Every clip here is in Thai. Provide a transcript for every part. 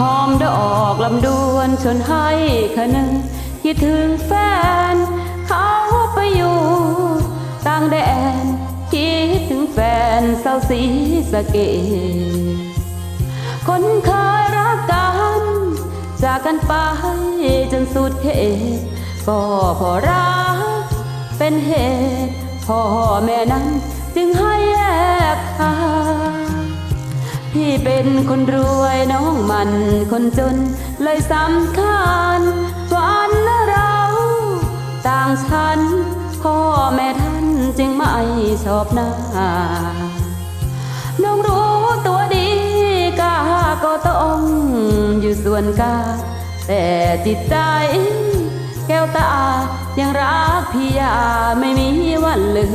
หอมดอกลำดวนชนให้คะนึงคิดถึงแฟน เขาไปอยู่ต่างแดน คิดถึงแฟนเศร้าสีสะเกดคนเคยรักกัน จากกันไปจนสุดเขตก็เพอรักเป็นเหตุพ่อแม่นั้นจึงให้ พี่เป็นคนรวยน้องมันคนจน เลยสำคัญวันเรา ต่างชั้นพ่อแม่ท่านจึงไม่ชอบหน้า น้องรู้ตัวดีกาก็ต้องอยู่ส่วนกา แต่จิตใจ แก้วตายังรักพี่ยาไม่มีวันลื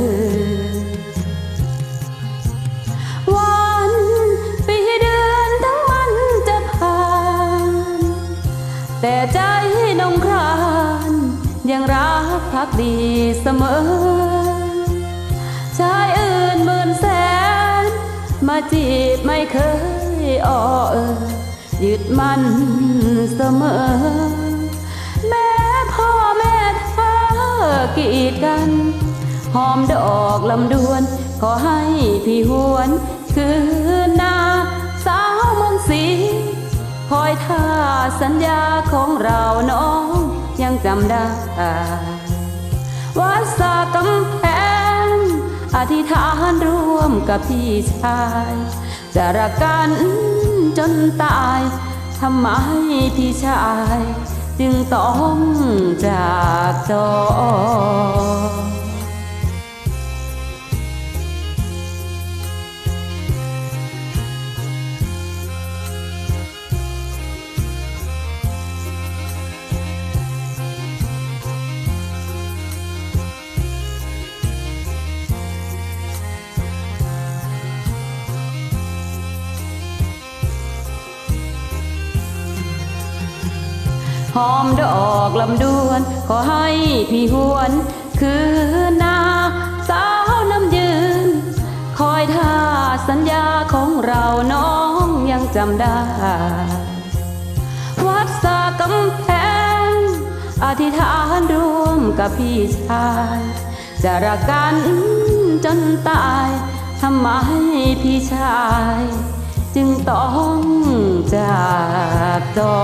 ม ดีเสมอ ชายอื่นหมื่นแสน มาจีบไม่เคยอ้อเออยึดมันเสมอ แม่พ่อแม่เธอกีดกัน หอมดอกลำดวน ขอให้พี่หวน คืนนาสาวมืองศรีคอยท่าสัญญาของเราน้องยังจำได้ วัดสากำแพงอธิษฐานร่วมกับพี่ชาย จะรักกันจนตายทำไมพี่ชาย จึงต้องจากจอ หอมดอกลำดวน ขอให้พี่หวน คือนาสาวน้ำยืน คอยท่าสัญญาของเราน้องยังจำได้ วัดสากำแพง อธิษฐานร่วมกับพี่ชายจะรักกันจนตายทำไมพี่ชาย จึงต้องจากจอ